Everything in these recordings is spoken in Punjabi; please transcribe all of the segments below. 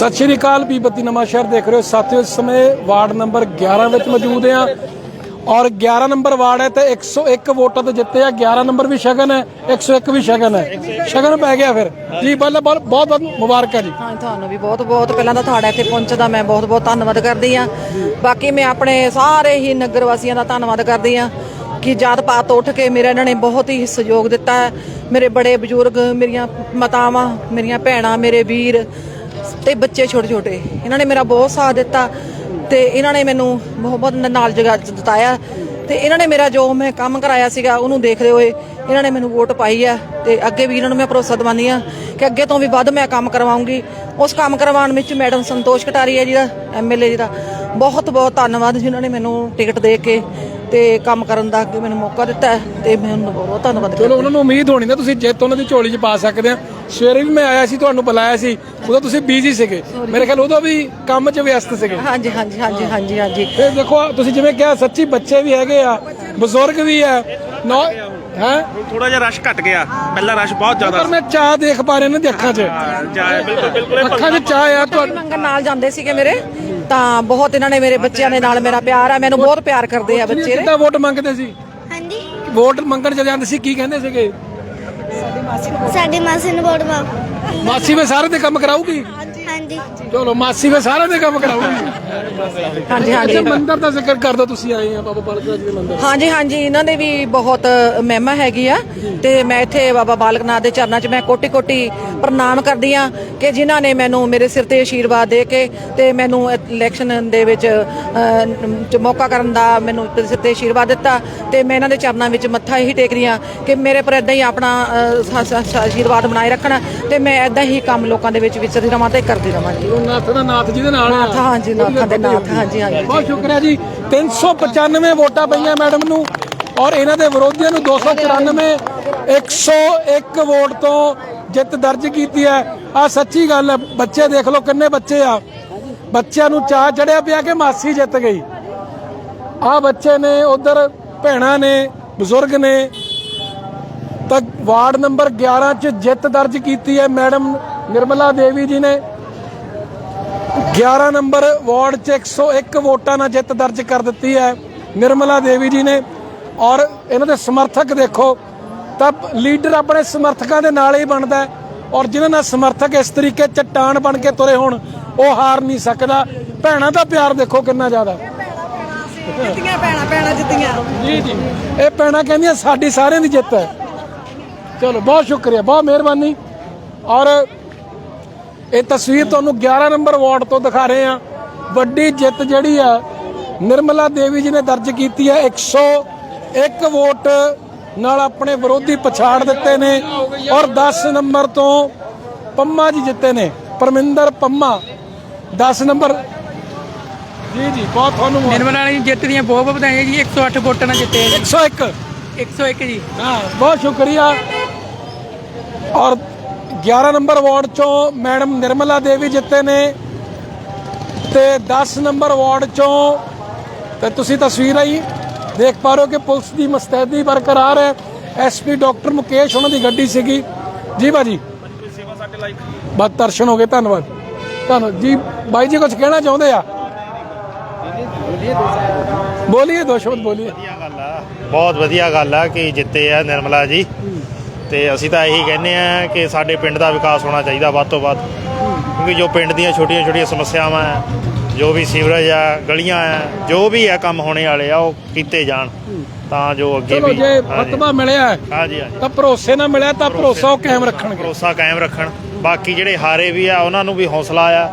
ਸਤਿ ਸ਼੍ਰੀ ਅਕਾਲ, ਬੀਬਤੀ ਨਵਾਂ ਸ਼ਹਿਰ ਦੇਖ ਰਹੇ ਹੋ। ਸਾਥੀਓ, ਇਸ ਸਮੇਂ ਵਾਰਡ ਨੰਬਰ 11 ਵਿੱਚ ਮੌਜੂਦ ਹਾਂ। ਔਰ 11 ਨੰਬਰ ਵਾਰਡ ਹੈ ਤੇ 101 ਵੋਟਾਂ ਤੇ ਜਿੱਤੇ ਆ। 11 ਨੰਬਰ ਵੀ ਸ਼ਗਨ ਹੈ 101 ਵੀ ਸ਼ਗਨ ਹੈ। ਸ਼ਗਨ ਪੈ ਗਿਆ ਫਿਰ। ਜੀ, ਬੱਲੇ ਬਹੁਤ ਬਹੁਤ ਮੁਬਾਰਕਾਂ ਜੀ। ਹਾਂ, ਤੁਹਾਨੂੰ ਵੀ ਬਹੁਤ ਬਹੁਤ ਪਹਿਲਾਂ ਤਾਂ ਤੁਹਾਡਾ ਇੱਥੇ ਪਹੁੰਚਦਾ ਮੈਂ ਬਹੁਤ ਬਹੁਤ ਧੰਨਵਾਦ ਕਰਦੀ ਆ ਬਾਕੀ ਮੈਂ ਆਪਣੇ ਸਾਰੇ ਹੀ ਨਗਰ ਵਾਸੀਆਂ ਦਾ ਧੰਨਵਾਦ ਕਰਦੀ ਆ ਕਿ ਜਾਤ ਪਾਤ ਤੋਂ ਉੱਠ ਕੇ ਮੇਰਾ ਇਹਨਾਂ ਨੇ ਬਹੁਤ ਹੀ ਸਹਿਯੋਗ ਦਿੱਤਾ ਹੈ। ਮੇਰੇ ਬੜੇ ਬਜ਼ੁਰਗ, ਮੇਰੀਆਂ ਮਾਤਾਵਾਂ, ਮੇਰੀਆਂ ਭੈਣਾਂ, ਮੇਰੇ ਵੀਰ ਤੇ ਬੱਚੇ ਛੋਟੇ ਛੋਟੇ। ਇਹਨਾਂ ਨੇ ਮੇਰਾ ਬਹੁਤ ਸਾਥ ਦਿੱਤਾ ਤੇ ਇਹਨਾਂ ਨੇ ਮੈਨੂੰ ਬਹੁਤ ਬਹੁਤ ਨਾਲ ਜਗਾ ਜਿਤਾਇਆ ਤੇ ਇਹਨਾਂ ਨੇ ਮੇਰਾ ਜੋ ਮੈਂ ਕੰਮ ਕਰਾਇਆ ਸੀਗਾ ਉਹਨੂੰ ਦੇਖਦੇ ਹੋਏ ਇਹਨਾਂ ਨੇ ਮੈਨੂੰ ਵੋਟ ਪਾਈ ਆ ਤੇ ਅੱਗੇ ਵੀ ਇਹਨਾਂ ਨੂੰ ਮੈਂ ਭਰੋਸਾ ਦਿਵਾਉਂਦੀ ਆ ਕਿ ਅੱਗੇ ਤੋਂ ਵੀ ਵੱਧ ਮੈਂ ਕੰਮ ਕਰਵਾਉਂਗੀ। ਉਸ ਕੰਮ ਕਰਵਾਉਣ ਵਿੱਚ ਮੈਡਮ ਸੰਤੋਸ਼ ਕਟਾਰੀਆ ਜੀ ਦਾ ਐਮਐਲਏ ਜੀ ਦਾ। ਬਹੁਤ ਬਹੁਤ ਧੰਨਵਾਦ ਜਿਨ੍ਹਾਂ ਨੇ ਮੈਨੂੰ ਟਿਕਟ ਦੇ ਕੇ ਤੇ ਕੰਮ ਕਰਨ ਦਾ ਅੱਗੇ ਮੈਨੂੰ ਮੌਕਾ ਦਿੱਤਾ ਤੇ ਮੈਂ ਉਹਨਾਂ ਦਾ ਬਹੁਤ ਧੰਨਵਾਦ ਚਲੋ ਉਹਨਾਂ ਨੂੰ ਉਮੀਦ ਹੋਣੀ ਨਾ ਤੁਸੀਂ ਜਿੱਤ ਉਹਨਾਂ ਦੀ ਝੋਲੀ 'ਚ ਪਾ ਸਕਦੇ ਆ। ਸਵੇਰੇ ਵੀ ਮੈਂ ਆਇਆ ਸੀ ਤੁਹਾਨੂੰ ਬੁਲਾਇਆ ਸੀ। ਉਦੋਂ ਤੁਸੀਂ ਬਿਜ਼ੀ ਸੀਗੇ। ਮੇਰੇ ਖਿਆਲ ਉਦੋਂ ਵੀ ਕੰਮ 'ਚ ਵਿਅਸਤ ਸੀਗੇ। ਹਾਂਜੀ ਹਾਂਜੀ ਹਾਂਜੀ ਹਾਂਜੀ ਹਾਂਜੀ। ਤੇ ਦੇਖੋ ਤੁਸੀਂ ਜਿਵੇਂ ਕਿਹਾ ਸੱਚੀ ਬੱਚੇ ਵੀ ਹੈਗੇ ਆ ਬਜ਼ੁਰਗ ਵੀ ਆ ਨੌ ਹੈ? ਥੋੜਾ ਜਿਹਾ ਰਸ਼ ਘਟ ਗਿਆ। ਪਹਿਲਾਂ ਰਸ਼ ਬਹੁਤ ਜ਼ਿਆਦਾ ਪਰ ਮੈਂ ਚਾਹ ਦੇਖ ਪਾ ਰਿਹਾ ਦੀ ਅੱਖਾਂ 'ਚ। ਜਾਏ ਬਿਲਕੁਲ ਬਿਲਕੁਲ। ਅੱਖਾਂ 'ਚ ਚਾਹ ਆ ਤੁਹਾਨੂੰ ਮੰਗਣ ਨਾਲ ਜਾਂਦੇ ਸੀਗੇ ਮੇਰੇ। ਤਾਂ ਬਹੁਤ ਇਹਨਾਂ ਨੇ ਮੇਰੇ ਬੱਚਿਆਂ ਦੇ ਨਾਲ ਮੇਰਾ ਪਿਆਰ ਆ। ਮੈਨੂੰ ਬਹੁਤ ਪਿਆਰ ਕਰਦੇ ਆ ਬੱਚੇ। ਨੇ ਕਿੱਦਾਂ ਵੋਟ ਮੰਗਦੇ ਸੀ? ਹਾਂਜੀ। ਵੋਟ ਮੰਗਣ ਚਲੇ ਜਾਂਦੇ ਸੀ ਕੀ ਕਹਿੰਦੇ ਸੀਗੇ? ਸਾਡੀ ਮਾਸੀ ਨੂੰ ਵੋਟ ਪਾਓ। ਮਾਸੀ ਵੇ ਸਾਰੇ ਦੇ ਕੰਮ ਕਰਾਊਗੀ? ਹਾਂਜੀ। ਚਲੋ ਮਾਸੀ ਵੇ ਸਾਰਿਆਂ ਦੇ ਕੰਮ ਕਰਾਊਗੀ ਹਾਂਜੀ ਹਾਂਜੀ। ਅੱਛਾ ਮੰਦਿਰ ਦਾ ਜ਼ਿਕਰ ਕਰਦਾ ਤੁਸੀਂ ਆਏ ਆ ਬਾਬਾ ਬਾਲਕ ਨਾਥ ਜੀ ਦੇ ਮੰਦਿਰ ਹਾਂਜੀ ਹਾਂਜੀ ਇਹਨਾਂ ਦੇ ਵੀ ਬਹੁਤ ਮਹਿਮਾ ਹੈਗੀ ਆ। ਤੇ ਮੈਂ ਇੱਥੇ ਬਾਬਾ ਬਾਲਕ ਨਾਥ ਦੇ ਚਰਨਾਂ 'ਚ ਮੈਂ ਕੋਟੀ ਕੋਟੀ ਪ੍ਰਣਾਮ ਕਰਦੀ ਆ ਕਿ ਜਿਨ੍ਹਾਂ ਨੇ ਮੈਨੂੰ ਮੇਰੇ ਸਿਰ ਤੇ ਆਸ਼ੀਰਵਾਦ ਦੇ ਕੇ ਤੇ ਮੈਨੂੰ ਇਲੈਕਸ਼ਨ ਦੇ ਵਿੱਚ ਅਹ, ਚ ਮੌਕਾ ਕਰਨ ਦਾ ਮੈਨੂੰ ਸਿਰ ਤੇ ਆਸ਼ੀਰਵਾਦ ਦਿੱਤਾ ਤੇ ਮੈਂ ਇਹਨਾਂ ਦੇ ਚਰਨਾਂ ਵਿੱਚ ਮੱਥਾ ਹੀ ਟੇਕਦੀ ਆ ਕਿ ਮੇਰੇ ਪਰ ਇਦਾਂ ਹੀ ਆਪਣਾ ਅਹ, ਸ- ਸ- ਸ- ਆਸ਼ੀਰਵਾਦ ਬਣਾਏ ਰੱਖਣ ਤੇ ਮੈਂ ਇਦਾਂ ਹੀ ਕੰਮ ਲੋਕਾਂ ਦੇ ਵਿੱਚ ਵਿਚਰਦੀ ਰਵਾਂ ਤੇ ਕਰਦੀ ਰਵਾਂਗੀ। ਉਹ ਨਾਥ ਦਾ ਨਾਥ ਜੀ ਦੇ ਨਾਲ ਆ। ਨਾਥ, ਹਾਂਜੀ, ਨਾਥਾਂ ਦੇ ਨਾਥ, ਹਾਂਜੀ, ਹਾਂਜੀ। ਬਹੁਤ ਸ਼ੁਕਰੀਆ ਜੀ। 395 ਵੋਟਾਂ ਪਈਆਂ ਮੈਡਮ ਨੂੰ ਔਰ ਇਹਨਾਂ ਦੇ ਵਿਰੋਧੀਆਂ ਨੂੰ 294 101 ਵੋਟ ਤੋਂ ਜਿੱਤ ਦਰਜ ਕੀਤੀ ਹੈ। ਆ ਸੱਚੀ ਗੱਲ ਹੈ। ਬੱਚੇ ਦੇਖ ਲਓ ਕਿੰਨੇ ਬੱਚੇ ਆ। ਬੱਚਿਆਂ ਨੂੰ ਚਾਹ ਚੜਿਆ ਪਿਆ ਕਿ ਮਾਸੀ ਜਿੱਤ ਗਈ। ਆ ਬੱਚੇ ਨੇ ਉਧਰ ਭੈਣਾਂ ਨੇ ਬਜ਼ੁਰਗ ਨੇ। ਤਾਂ ਵਾਰਡ ਨੰਬਰ 11 ਚ ਜਿੱਤ ਦਰਜ ਕੀਤੀ ਹੈ ਮੈਡਮ ਨਿਰਮਲਾ ਦੇਵੀ ਜੀ ਨੇ। 11 ਨੰਬਰ ਵਾਰਡ ਚ 101 ਵੋਟਾਂ ਨਾਲ ਜਿੱਤ ਦਰਜ ਕਰ ਦਿੱਤੀ ਹੈ। ਨਿਰਮਲਾ ਦੇਵੀ ਜੀ ਨੇ। ਔਰ ਇਹਨਾਂ ਦੇ ਸਮਰਥਕ ਦੇਖੋ ਤਾਂ ਲੀਡਰ ਆਪਣੇ ਸਮਰਥਕਾਂ ਦੇ ਨਾਲ ਹੀ ਬਣਦਾ ਔਰ ਜਿਨ੍ਹਾਂ ਨਾਲ ਸਮਰਥਕ ਇਸ ਤਰੀਕੇ ਚਟਾਨ ਬਣ ਕੇ ਤੁਰੇ ਹੋਣ ਉਹ ਹਾਰ ਨਹੀਂ ਸਕਦਾ। ਭੈਣਾਂ ਦਾ ਪਿਆਰ ਦੇਖੋ ਕਿੰਨਾ ਜ਼ਿਆਦਾ। ਜਿੱਤੀਆਂ ਭੈਣਾ ਭੈਣਾ ਜਿੱਤੀਆਂ। ਜੀ ਜੀ। ਇਹ ਪੈਣਾ ਕਹਿੰਦੀਆਂ ਸਾਡੀ ਸਾਰਿਆਂ ਦੀ ਜਿੱਤ ਹੈ। ਚਲੋ ਬਹੁਤ ਸ਼ੁਕਰੀਆ ਬਹੁਤ ਮਿਹਰਬਾਨੀ। ਔਰ ਇਹ ਤਸਵੀਰ ਤੁਹਾਨੂੰ 11 ਨੰਬਰ ਵਾਰਡ ਤੋਂ ਦਿਖਾ ਰਹੇ ਆ ਵੱਡੀ ਜਿੱਤ ਜਿਹੜੀ ਆ ਨਿਰਮਲਾ ਦੇਵੀ ਜੀ ਨੇ ਦਰਜ ਕੀਤੀ ਹੈ। 101 ਵੋਟ ਨਾਲ ਆਪਣੇ ਵਿਰੋਧੀ ਪਛਾੜ ਦਿੱਤੇ ਨੇ ਔਰ 10 ਨੰਬਰ ਤੋਂ ਪੰਮਾ ਜੀ ਜਿੱਤੇ ਨੇ। ਪਰਮਿੰਦਰ ਪੰਮਾ 10 ਨੰਬਰ। ਜੀ ਜੀ ਬਹੁਤ ਤੁਹਾਨੂੰ। ਨਿਰਮਲ ਵਾਲੀ ਜਿੱਤ ਦੀਆਂ ਬਹੁਤ ਬਹੁਤ ਵਧਾਈਆਂ ਜੀ। 108 ਵੋਟਾਂ ਨਾਲ ਜਿੱਤੇ ਆ 101 ਜੀ 101 ਜੀ। ਹਾਂ ਬਹੁਤ ਸ਼ੁਕਰੀਆ। ਔਰ 11 ਨੰਬਰ ਵਾਰਡ ਚੋਂ ਮੈਡਮ ਨਿਰਮਲਾ ਦੇਵੀ ਜਿੱਤੇ ਨੇ ਤੇ 10 ਨੰਬਰ ਵਾਰਡ ਚੋਂ ਤੇ ਤੁਸੀਂ ਤਸਵੀਰ ਆਈ ਦੇਖ ਪਾ ਰਹੇ ਹੋ ਕਿ ਪੁਲਿਸ ਦੀ ਮਸਤੈਦੀ ਬਰਕਰਾਰ ਹੈ। ਐਸਪੀ ਡਾਕਟਰ ਮੁਕੇਸ਼ ਉਹਨਾਂ ਦੀ ਗੱਡੀ ਸੀਗੀ। ਜੀ ਬਾਜੀ ਸੇਵਾ ਸਾਡੇ ਲਾਇਕ ਬਸ ਦਰਸ਼ਨ ਹੋ ਗਏ, ਧੰਨਵਾਦ। ਧੰਨਵਾਦ। ਜੀ, ਬਾਈ ਜੀ ਕੁਝ ਕਹਿਣਾ ਚਾਹੁੰਦੇ ਆ? ਬੋਲੀਏ ਦੋ ਸ਼ਬਦ, ਬੋਲੀਏ। ਬਹੁਤ ਵਧੀਆ ਗੱਲ ਆ ਕਿ ਜਿੱਤੇ ਆ ਨਿਰਮਲਾ ਜੀ। ਤੇ ਅਸੀਂ ਤਾਂ ਇਹੀ ਕਹਿੰਦੇ ਆ ਕਿ ਸਾਡੇ ਪਿੰਡ ਦਾ ਵਿਕਾਸ ਹੋਣਾ ਚਾਹੀਦਾ ਵੱਧ ਤੋਂ ਵੱਧ। ਕਿਉਂਕਿ ਜੋ ਪਿੰਡ ਦੀਆਂ ਛੋਟੀਆਂ ਛੋਟੀਆਂ ਸਮੱਸਿਆਵਾਂ ਆ ਜੋ ਵੀ ਸੀਵਰੇਜ ਆ ਗਲੀਆਂ ਆ ਜੋ ਵੀ ਆ ਕੰਮ ਹੋਣੇ ਵਾਲੇ ਆ ਉਹ ਕੀਤੇ ਜਾਣ ਤਾਂ ਜੋ ਅੱਗੇ ਚਲੋ ਵੀ ਜੇ ਫਤਵਾ ਮਿਲਿਆ ਹਾਂਜੀ ਹਾਂਜੀ। ਤਾਂ ਭਰੋਸੇ ਨਾਲ ਮਿਲਿਆ ਤਾਂ ਭਰੋਸਾ ਉਹ ਕਾਇਮ ਰੱਖਣਗੇ। ਭਰੋਸਾ ਕਾਇਮ ਰੱਖਣ। ਬਾਕੀ ਜਿਹੜੇ ਹਾਰੇ ਵੀ ਆ ਉਹਨਾਂ ਨੂੰ ਵੀ ਹੌਸਲਾ ਆ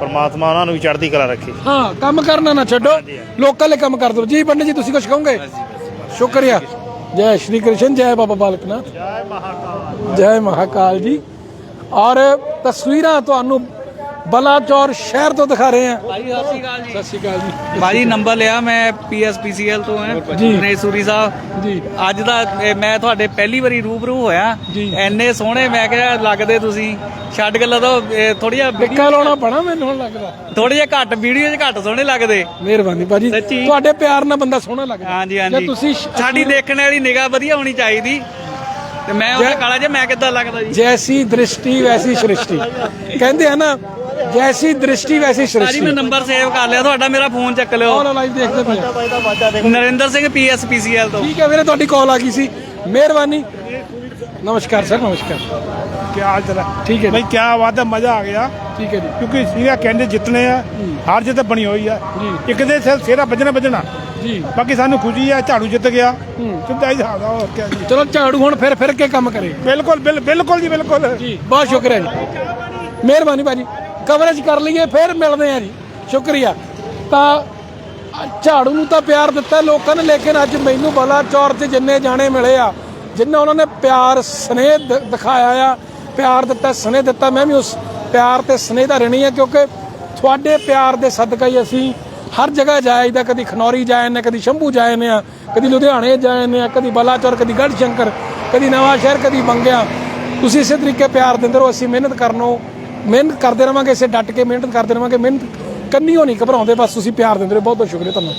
ਪਰਮਾਤਮਾ ਉਹਨਾਂ ਨੂੰ ਵੀ ਚੜ੍ਹਦੀ ਕਲਾ ਰੱਖੇ। ਹਾਂ ਕੰਮ ਕਰਨਾ ਨਾ ਛੱਡੋ। ਲੋਕਾਂ ਲਈ ਕੰਮ ਕਰ ਦਿਓ। ਜੀ ਪੰਡਿਤ ਜੀ ਤੁਸੀਂ ਕੁਝ ਕਹੋਗੇ? ਸ਼ੁਕਰੀਆ। ਜੈ ਸ਼੍ਰੀ ਕ੍ਰਿਸ਼ਨ ਜੈ ਬਾਬਾ ਬਾਲਕਨਾਥ। ਜੈ ਮਹਾਕਾਲ ਜੈ। ਮਹਾਕਾਲ ਜੀ ਔਰ ਤਸਵੀਰਾਂ ਤੁਹਾਨੂੰ ਬਲਾਚੌਰ ਸ਼ਹਿਰ ਤੋਂ ਦਿਖਾ ਰਹੇ ਹਾਂ। ਭਾਈ ਸਤਿ ਸ਼੍ਰੀ ਅਕਾਲ ਜੀ। ਸਤਿ ਸ਼੍ਰੀ ਅਕਾਲ ਜੀ। ਭਾਜੀ ਨੰਬਰ ਲਿਆ ਮੈਂ ਪੀਐਸਪੀਸੀਐਲ ਤੋਂ ਹਾਂ। ਜੀ। ਸੂਰੀ ਸਾਹਿਬ। ਜੀ। ਅੱਜ ਦਾ ਇਹ ਮੈਂ ਤੁਹਾਡੇ ਪਹਿਲੀ ਵਾਰੀ ਰੂਬਰੂ ਹੋਇਆ। ਜੀ। ਐਨੇ ਸੋਹਣੇ ਮੈਂ ਕਿਹਾ ਲੱਗਦੇ ਤੁਸੀਂ। ਛੱਡ ਗੱਲਾਂ ਤੋਂ ਥੋੜੀ ਜਿਹਾ ਟਿੱਕਾ ਲਾਉਣਾ ਪਣਾ ਮੈਨੂੰ ਹੁਣ ਲੱਗਦਾ। ਥੋੜੇ ਜਿਹਾ ਘੱਟ ਵੀਡੀਓ 'ਚ ਘੱਟ ਸੋਹਣੇ ਲੱਗਦੇ। ਮਿਹਰਬਾਨੀ ਭਾਜੀ। ਸੱਚੀ। ਤੁਹਾਡੇ ਪਿਆਰ ਨਾਲ ਬੰਦਾ ਸੋਹਣਾ ਲੱਗਦਾ। ਹਾਂਜੀ ਜੇ ਹਾਂਜੀ। ਤੁਸੀਂ ਸ਼- ਸਾਡੀ ਦੇਖਣ ਵਾਲੀ ਨਿਗਾਹ ਵਧੀਆ ਹੋਣੀ ਚਾਹੀਦੀ। ਤੇ ਮੈਂ ਉਹਦਾ ਕਾਲਾ ਜਿਹਾ ਮੈਂ ਕਿੱਦਾਂ ਲੱਗਦਾ ਜੀ? ਜੈਸੀ ਦ੍ਰਿਸ਼ਟੀ ਵੈਸੀ ਸ੍ਰਿਸ਼ਟੀ। ਕਹਿੰਦੇ ਆ ਨਾ ਜੈਸੀ ਦ੍ਰਿਸ਼ਟੀ ਵੈਸੀ ਭਾਜੀ ਸ੍ਰਿਸ਼ਟੀ। ਮੈਂ ਨੰਬਰ ਸੇਵ ਕਰ ਲਿਆ ਤੁਹਾਡਾ ਮੇਰਾ ਫੋਨ ਚੱਕ ਲਿਓ। ਆਲ ਲਾਈਵ ਦੇਖਦੇ ਪਏ ਆ। ਨਰਿੰਦਰ ਸਿੰਘ ਪੀਐਸਪੀਸੀਐਲ ਤੋਂ। ਠੀਕ ਹੈ ਵੀਰੇ ਤੁਹਾਡੀ ਕਾਲ ਆ ਗਈ ਸੀ। ਮਿਹਰਬਾਨੀ। ਨਮਸਕਾਰ ਸਰ ਨਮਸਕਾਰ। ਕੀ ਹਾਲ ਚਾਲ ਹੈ? ਠੀਕ ਹੈ ਬਈ ਜੀ ਕੀ ਬਾਤ ਹੈ ਮਜ਼ਾ ਆ ਗਿਆ। ਠੀਕ ਹੈ ਜੀ। ਕਿਉਂਕਿ ਸੀਗਾ ਕਹਿੰਦੇ ਜਿੱਤਨੇ ਆ ਹਾਰ ਜਿੱਤ ਬਣੀ ਹੋਈ ਆ। ਜੀ। ਇੱਕ ਦੇ ਸਿਰ ਸੇਰਾ ਵੱਜਣਾ ਵੱਜਣਾ। ਜੀ। ਬਾਕੀ ਸਾਨੂੰ ਖੁਸ਼ੀ ਆ ਝਾੜੂ ਜਿੱਤ ਗਿਆ। ਸਿੱਧਾ ਹੀ ਹਿਸਾਬ ਆ ਹੋਰ ਕੀ ਜੀ। ਚਲੋ ਝਾੜੂ ਹੁਣ ਫਿਰ ਫਿਰ ਕੇ ਕੰਮ ਕਰੇ। ਬਿਲਕੁਲ ਬਿਲ- ਬਿਲਕੁਲ ਜੀ ਬਿਲਕੁਲ। ਜੀ ਬਹੁਤ ਸ਼ੁਕਰੀਆ ਜੀ। ਮਿਹਰਬਾਨੀ ਭਾਜੀ। ਕਵਰੇਜ ਕਰ ਲਈਏ, ਫਿਰ ਮਿਲਦੇ ਆ ਜੀ। ਸ਼ੁਕਰੀਆ। ਤਾਂ, ਝਾੜੂ ਨੂੰ ਤਾਂ ਪਿਆਰ ਦਿੱਤਾ ਲੋਕਾਂ ਨੇ, ਲੇਕਿਨ ਅੱਜ ਮੈਨੂੰ ਬਲਾਚੌਰ 'ਚ ਜਿੰਨੇ ਜਾਣੇ ਮਿਲੇ ਆ, ਜਿੰਨਾ ਉਹਨਾਂ ਨੇ ਪਿਆਰ, ਸਨੇਹ ਦਿਖਾਇਆ ਆ, ਪਿਆਰ ਦਿੱਤਾ, ਸਨੇਹ ਦਿੱਤਾ। ਮੈਂ ਵੀ ਉਸ ਪਿਆਰ ਤੇ ਸਨੇਹ ਦਾ ਰਣੀ ਆ, ਕਿਉਂਕਿ ਤੁਹਾਡੇ ਪਿਆਰ ਦੇ ਸਦਕਾ ਹੀ ਅਸੀਂ ਹਰ ਜਗ੍ਹਾ ਜਾਈਦਾ ਕਦੀ ਖਨੌਰੀ ਜਾਏ ਨੇ, ਕਦੀ ਸ਼ੰਭੂ ਜਾਏ ਨੇ ਆ, ਕਦੀ ਲੁਧਿਆਣੇ ਜਾਏ ਨੇ ਆ, ਕਦੀ ਬਲਾਚੌਰ, ਕਦੀ ਗੜ੍ਹ ਸ਼ੰਕਰ ਕਦੀ ਨਵਾਂ ਸ਼ਹਿਰ ਕਦੀ ਬੰਗਿਆ ਤੁਸੀਂ ਇਸੇ ਤਰੀਕੇ ਪਿਆਰ ਦਿੰਦੇ ਰਹੋ, ਅਸੀਂ ਮਿਹਨਤ ਕਰਨੋਂ ਮਿਹਨਤ ਕਰਦੇ ਰਵਾਂਗੇ, ਇਸੇ ਡਟ ਕੇ ਮਿਹਨਤ ਕਰਦੇ ਰਵਾਂਗੇ, ਮਿਹਨਤ ਕੰਨੀਓ ਨਹੀਂ ਘਬਰਾਉਂਦੇ, ਬਸ ਤੁਸੀਂ ਪਿਆਰ ਦਿੰਦੇ ਰਹੋ ਬਹੁਤ ਬਹੁਤ ਸ਼ੁਕਰੀਆ ਤੁਹਾਨੂੰ।